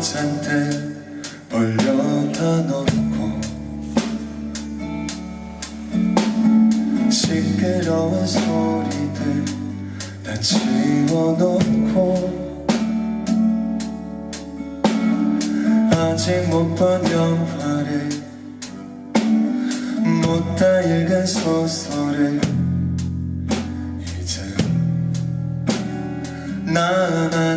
잔뜩 벌려다 놓고 시끄러운 소리들 다 지워놓고 아직 못 본 영화를 못 다 읽은 소설을 이제 나만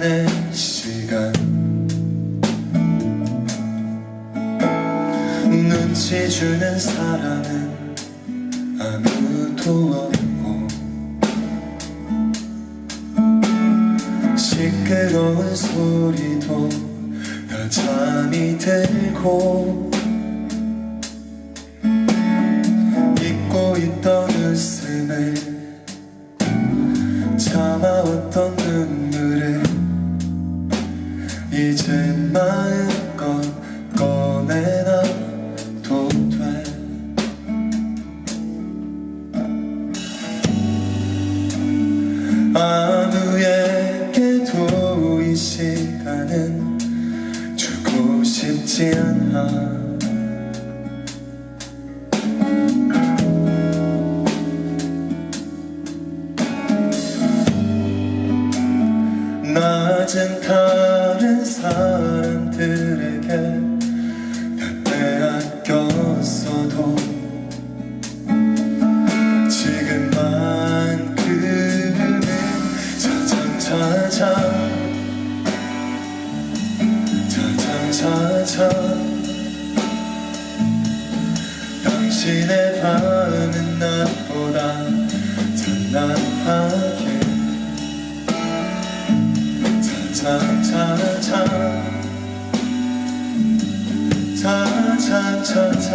눈치 주는 사람은 아무도 없고 시끄러운 소리도 다 잠이 들고 잊고 있던 웃음을 시간은 주고 싶지 않아. 낮은 다른 사람 차참 당신의 밤은 낮보다 찬란하게. 차차차차. 차차차차.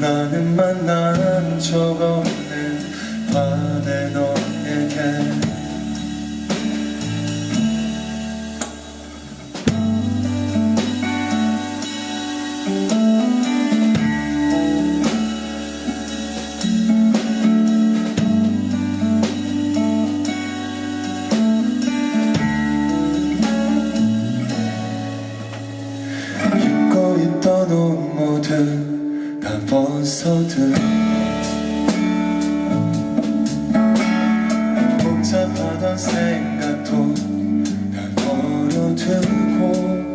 나는 만난 적 없는 밤에 너에게 복잡하던 생각도 다 버려두고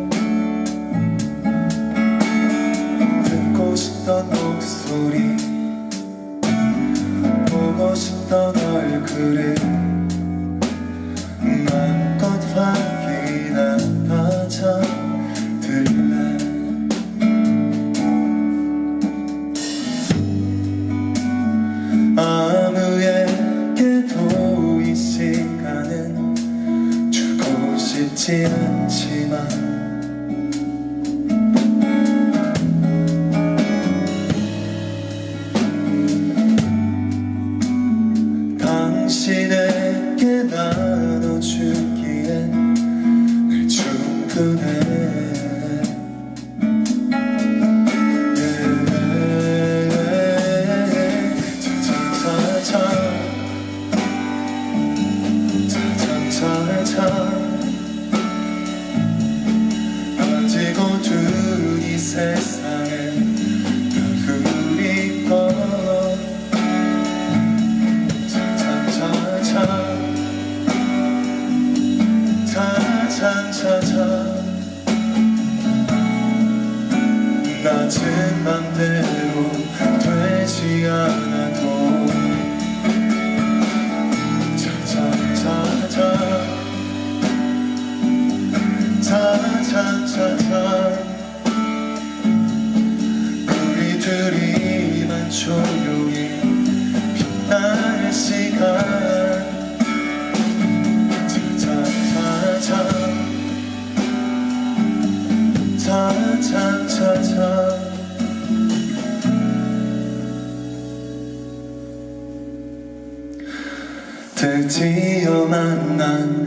듣고 싶던 목소리 보고 싶던 얼굴을 싶지 않지만 당신에게 나눠주기엔 늘 충분해 낮은 맘대로 되지 않아도 차차차차 차차차차 우리 둘이만 조용히 빛나는 시간. 차 드디어 만난